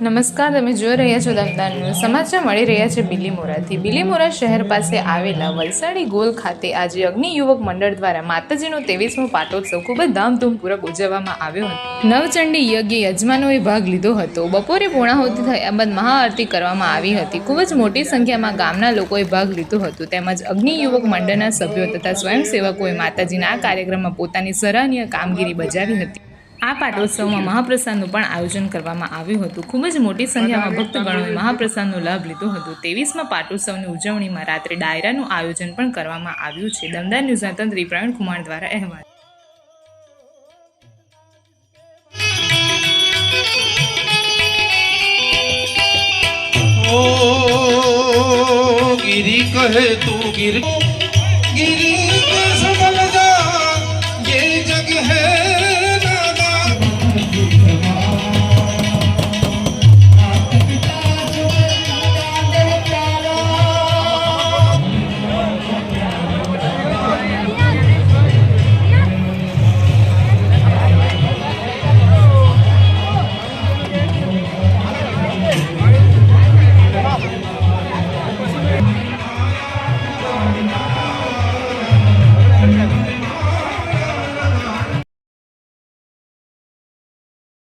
નમસ્કાર, તમે જોઈ રહ્યા છો દમદાર ન્યૂઝ. સમાચાર મળી રહ્યા છે બિલીમોરાથી. બિલીમોરા શહેર પાસે આવેલા વલસાડી ગોલ ખાતે આજે અગ્નિ યુવક મંડળ દ્વારા માતાજીનો ત્રેવીસમો પાટોત્સવ ખૂબ જ ધામધૂમપૂર્વક ઉજવવામાં આવ્યો હતો. નવચંડી યજ્ઞ યજમાનોએ ભાગ લીધો હતો. બપોરે પૂર્ણાહુતિ થયા બાદ મહાઆરતી કરવામાં આવી હતી. ખૂબ જ મોટી સંખ્યામાં ગામના લોકોએ ભાગ લીધો હતો. તેમજ અગ્નિ યુવક મંડળના સભ્યો તથા સ્વયંસેવકોએ માતાજીના આ કાર્યક્રમમાં પોતાની સરાહનીય કામગીરી બજાવી હતી. આ પાટોત્સવમાં મહાપ્રસાદનું પણ આયોજન કરવામાં આવ્યું હતું. ખૂબ જ મોટી સંખ્યામાં ભક્તગણોએ મહાપ્રસાદનો લાભ લીધો હતો. તેવીસમાં પાટોત્સવની ઉજવણીમાં રાત્રે ડાયરાનું આયોજન પણ કરવામાં આવ્યું છે. દમદાર ન્યૂઝના તંત્રી પ્રવીણ કુમાર દ્વારા અહેવાલ. गिरी कहे तू गिरी गिरी जा ये जग है Oh,